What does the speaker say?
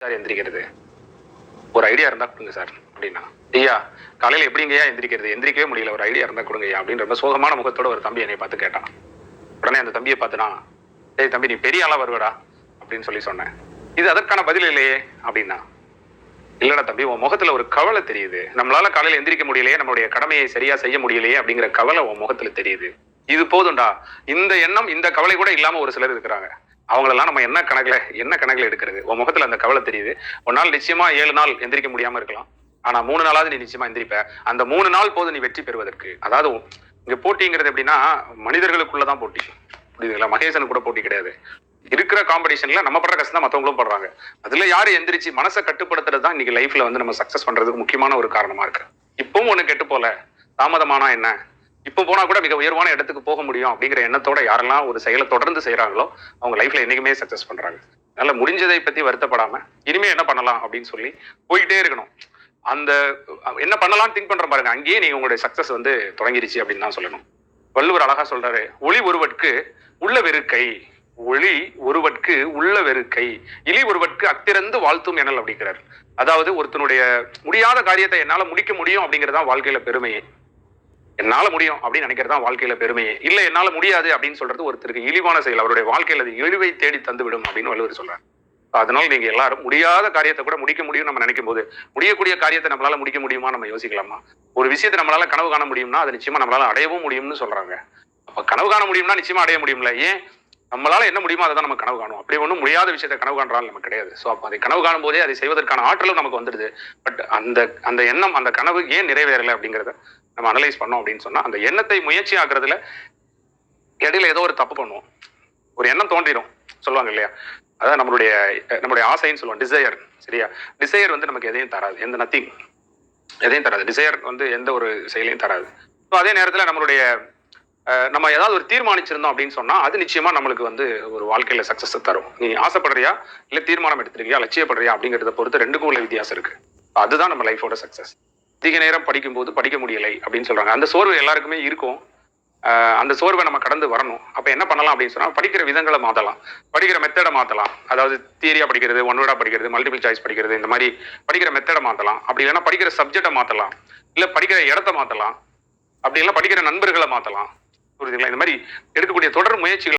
Sir எந்திரிக்கிறது. ஒரு idea இருந்தால் கொடுங்க சார் அப்படின்னா. ஐயா காலையில் எப்படிங்கய்யா எந்திரிக்கிறது? எந்திரிக்கவே முடியல. ஒரு ஐடியா இருந்தால் கொடுங்கய்யா அப்படின்ற ரொம்ப சோகமான முகத்தோட ஒரு தம்பி என்னை பார்த்து கேட்டான். உடனே அந்த தம்பியை பார்த்துனா டேய் தம்பி நீ பெரிய ஆளாக வருவடா அப்படின்னு சொல்லி சொன்னேன். இது அதற்கான பதில் இல்லையே அப்படின்னா. இல்லடா தம்பி உன் முகத்துல ஒரு கவலை தெரியுது. நம்மளால காலையில எந்திரிக்க முடியலையே நம்மளுடைய கடமையை சரியா செய்ய முடியலையே அப்படிங்கிற கவலை உன் முகத்துல தெரியுது. இது போதும்டா. இந்த எண்ணம் இந்த கவலை கூட இல்லாம ஒரு சிலர் இருக்கிறாங்க. அவங்களெல்லாம் நம்ம என்ன கணக்குல என்ன கணக்குல எடுக்கிறது? உன் முகத்துல அந்த கவலை தெரியுது. ஒரு நாள் நிச்சயமா ஏழு நாள் எந்திரிக்க முடியாம இருக்கலாம். ஆனா மூணு நாளாவது நீ நிச்சயமா எந்திரிப்ப. அந்த மூணு நாள் போது நீ வெற்றி பெறுவதற்கு. அதாவது இங்க போட்டிங்கிறது எப்படின்னா மனிதர்களுக்குள்ளதான் போட்டி. புரியுதுங்களா மகேசனுக்கு கூட போட்டி கிடையாது. இருக்கிற காம்படிஷன்ல நம்ம படுற கஷ்டம் தான் மத்தவங்களும் படுறாங்க. அதுல யாரு எந்திரிச்சு மனசை கட்டுப்படுத்துறது தான் இன்னைக்கு லைஃப்ல வந்து நம்ம சக்சஸ் பண்றதுக்கு முக்கியமான ஒரு காரணமா இருக்கு. இப்பவும் ஒண்ணு கெட்டு போல. தாமதமானா என்ன? இப்போ போனா கூட மிக உயர்வான இடத்துக்கு போக முடியும் அப்படிங்கிற எண்ணத்தோட யாரெல்லாம் ஒரு செயலை தொடர்ந்து செய்யறாங்களோ அவங்க லைஃப்ல என்னைக்குமே சக்சஸ் பண்றாங்க. அதனால முடிஞ்சதை பத்தி வருத்தப்படாம இனிமே என்ன பண்ணலாம் அப்படின்னு சொல்லி போயிட்டே இருக்கணும். அந்த என்ன பண்ணலாம் திங்க் பண்ற பாருங்க. அங்கேயே நீங்க உங்களுடைய சக்சஸ் வந்து தொடங்கிருச்சு அப்படின்னு தான் சொல்லணும். வள்ளுவர் அழகா சொல்றாரு ஒளி ஒருவற்கு உள்ள வெறுக்கை ஒளி ஒருவற்கு உள்ள வெறுக்கை இலி ஒருவற்கு அத்திறந்து வாழ்த்தும் எனல் அப்படிங்கிறார். அதாவது ஒருத்தனுடைய முடியாத காரியத்தை என்னால முடிக்க முடியும் அப்படிங்கிறது தான் வாழ்க்கையில பெருமையே. என்னால முடியும் அப்படின்னு நினைக்கிறது தான் வாழ்க்கையில பெருமையே இல்ல என்னால முடியாது அப்படின்னு சொல்றது ஒருத்தருக்கு இழிவான செயல். அவருடைய வாழ்க்கையில அது இழிவை தேடி தந்துவிடும் அப்படின்னு வள்ளுவர் சொல்றாரு. அதனால நீங்க எல்லாரும் முடியாத காரியத்தை கூட முடிக்க முடியும் நம்ம நினைக்கும் போது முடியக்கூடிய காரியத்தை நம்மளால முடிக்க முடியுமா? நம்ம யோசிக்கலாமா? ஒரு விஷயத்தை நம்மளால கனவு காண முடியும்னா அது நிச்சயமா நம்மளால அடையவும் முடியும்னு சொல்றாங்க. அப்ப கனவு காண முடியும்னா நிச்சயமா அடைய முடியும்ல. ஏன்? நம்மளால என்ன முடியுமோ அதை தான் நம்ம கனவு காணும் அப்படி ஒன்றும் முடியாத விஷயத்தை கனவு காண்றாலும் நமக்கு கிடையாது. ஸோ அப்போ அதை கனவு காணும் போதே அதை செய்வதற்கான ஆற்றலும் நமக்கு வந்துடுது. பட் அந்த அந்த எண்ணம் அந்த கனவு ஏன் நிறைவேறலை அப்படிங்கிறத நம்ம அனலைஸ் பண்ணோம் அப்படின்னு சொன்னா அந்த எண்ணத்தை முயற்சி ஆக்குறதுல இடையில ஏதோ ஒரு தப்பு பண்ணுவோம். ஒரு எண்ணம் தோன்றிடும். சொல்லுவாங்க இல்லையா? அதான் நம்மளுடைய நம்மளுடைய ஆசைன்னு சொல்லுவோம். டிசையர் சரியா? டிசையர் வந்து நமக்கு எதையும் தராது. எந்த நத்திங் எதையும் தராது. டிசையர் வந்து எந்த ஒரு செயலையும் தராது. ஸோ அதே நேரத்தில் நம்மளுடைய நம்ம ஏதாவது ஒரு தீர்மானிச்சிருந்தோம் அப்படின்னு சொன்னால் அது நிச்சயமா நம்மளுக்கு வந்து ஒரு வாழ்க்கையில் சக்சஸ் தரும். நீ ஆசைப்படுறியா? இல்லை தீர்மானம் எடுத்திருக்கியா? லட்சியப்படுறியா? அப்படிங்கிறத பொறுத்து ரெண்டுக்கும் உள்ள வித்தியாசம் இருக்கு. அதுதான் நம்ம லைஃபோட சக்ஸஸ் அதிக நேரம் படிக்கும்போது படிக்க முடியலை அப்படின்னு சொல்றாங்க. அந்த சோர்வு எல்லாருக்குமே இருக்கும். அந்த சோர்வை நம்ம கடந்து வரணும். அப்போ என்ன பண்ணலாம் அப்படின்னு சொன்னால் படிக்கிற விதங்களை மாற்றலாம் படிக்கிற மெத்தடை மாற்றலாம் அதாவது தியரியாக படிக்கிறது ஒன் வேர்டா படிக்கிறது மல்டிபிள் சாய்ஸ் படிக்கிறது இந்த மாதிரி படிக்கிற மெத்தடை மாற்றலாம் அப்படி இல்லைன்னா படிக்கிற சப்ஜெக்டை மாற்றலாம் இல்லை படிக்கிற இடத்த மாற்றலாம் அப்படி இல்லை படிக்கிற நண்பர்களை மாற்றலாம் புரியுதுங்களா? இந்த மாதிரி எடுக்கக்கூடிய தொடர் முயற்சிகள்